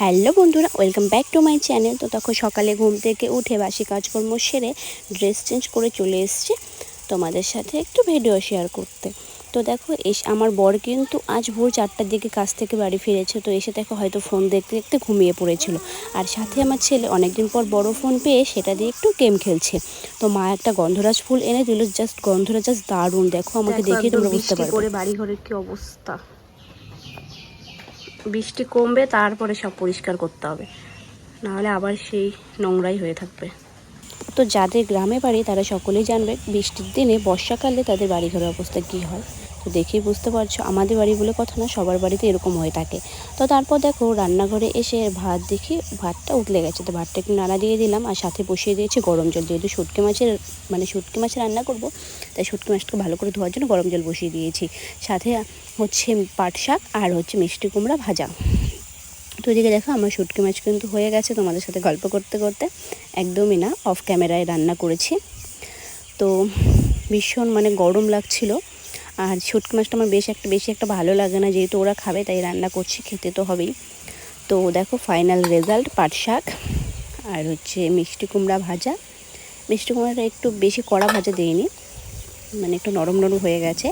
Hello বন্ধুরা welcome back to my channel. তো তখন সকালে ঘুম থেকে উঠে বাসি কাজকর্ম সেরে ড্রেস চেঞ্জ করে চলে এসেছি তোমাদের সাথে একটু ভিডিও শেয়ার করতে। তো দেখো এস আমার বর কিন্তু আজ ভোর চারটার দিকে কাজ থেকে বাড়ি ফিরেছে। তো এসে দেখো হয়তো ফোন দেখতে দেখতে ঘুমিয়ে পড়েছিল। আর সাথে আমার ছেলে অনেকদিন পর বড় ফোন পেয়ে সেটা দিয়ে একটু গেম খেলছে। তো মা একটা গন্ধরাজ ফুল এনে দিল জাস্ট গন্ধরাজ জাস্ট দারুণ। দেখো আমাকে দেখে তোমরা বুঝতে পারবে। বাড়ি ঘরের কি অবস্থা। বৃষ্টি কমবে, তারপরে সব পরিষ্কার করতে হবে। নাহলে আবার সেই নোংরাই হয়ে থাকবে। তো যাদের গ্রামে বাড়ি, তারা সকলেই জানবে বৃষ্টির দিনে, বর্ষাকালে তাদের বাড়িঘরের অবস্থা কী হয়। তো দেখেই বুঝতে পারছ, আমাদের বাড়ি বলে কথা না, সবার বাড়িতে এরকম হয়ে থাকে। তো তারপর দেখো রান্নাঘরে এসে ভাত দেখি, ভাতটা উতলে গেছে। তো ভাতটা একটু নাড়া দিয়ে দিলাম আর সাথে বসিয়ে দিয়েছি গরম জল। যেহেতু শুটকি মাছের মানে শুটকি মাছের রান্না করব, তাই শুটকি মাছটাকে ভালো করে ধোয়ার জন্য গরম জল বসিয়ে দিয়েছি। সাথে হচ্ছে পাট শাক আর হচ্ছে মিষ্টি কুমড়া ভাজা। তো এদিকে দেখো আমার শুটকি মাছ কিন্তু হয়ে গেছে তোমাদের সাথে গল্প করতে করতে। একদমই না অফ ক্যামেরায় রান্না করেছি। তো ভীষণ মানে গরম লাগছিল। আর শুটকি মাছটা আমার বেশ একটা, বেশি একটা ভালো লাগে না, যেহেতু ওরা খাবে, তাই রান্না করছি, খেতে তো হবেই। তো দেখো ফাইনাল রেজাল্ট পাট শাক আর হচ্ছে মিষ্টি কুমড়া ভাজা। মিষ্টি কুমড়াটা একটু বেশি কড়া ভাজা দিইনি মানে একটু নরম নরম হয়ে গেছে।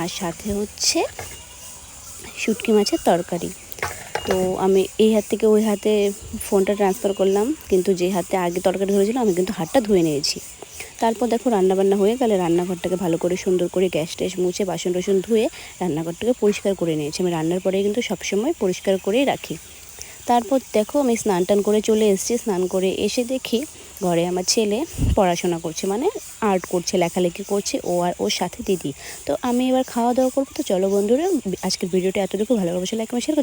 আর সাথে হচ্ছে শুটকি মাছের তরকারি। তো আমি এই হাত থেকে ওই হাতে ফোনটা ট্রান্সফার করলাম, কিন্তু যে হাতে আগে তরকারি ধরেছিল, আমি কিন্তু হাতটা ধুয়ে নিয়েছি। তারপর দেখো রান্নাবান্না হয়ে গেলে রান্নাঘরটাকে ভালো করে সুন্দর করে গ্যাস ট্যাস মুছে বাসন টাসন ধুয়ে রান্নাঘরটাকে পরিষ্কার করে নিয়েছি। আমি রান্নার পরে কিন্তু সবসময় পরিষ্কার করেই রাখি। তারপর দেখো আমি স্নান টান করে চলে এসেছি। স্নান করে এসে দেখি ঘরে আমার ছেলে পড়াশোনা করছে মানে আর্ট করছে, লেখালেখি করছে, ও আর ওর সাথে দিদি। তো আমি এবার খাওয়া দাওয়া করব। তো চলো বন্ধুরা, আজকের ভিডিওটা এতটুকু। ভালো অবশ্যই লাইক শেয়ার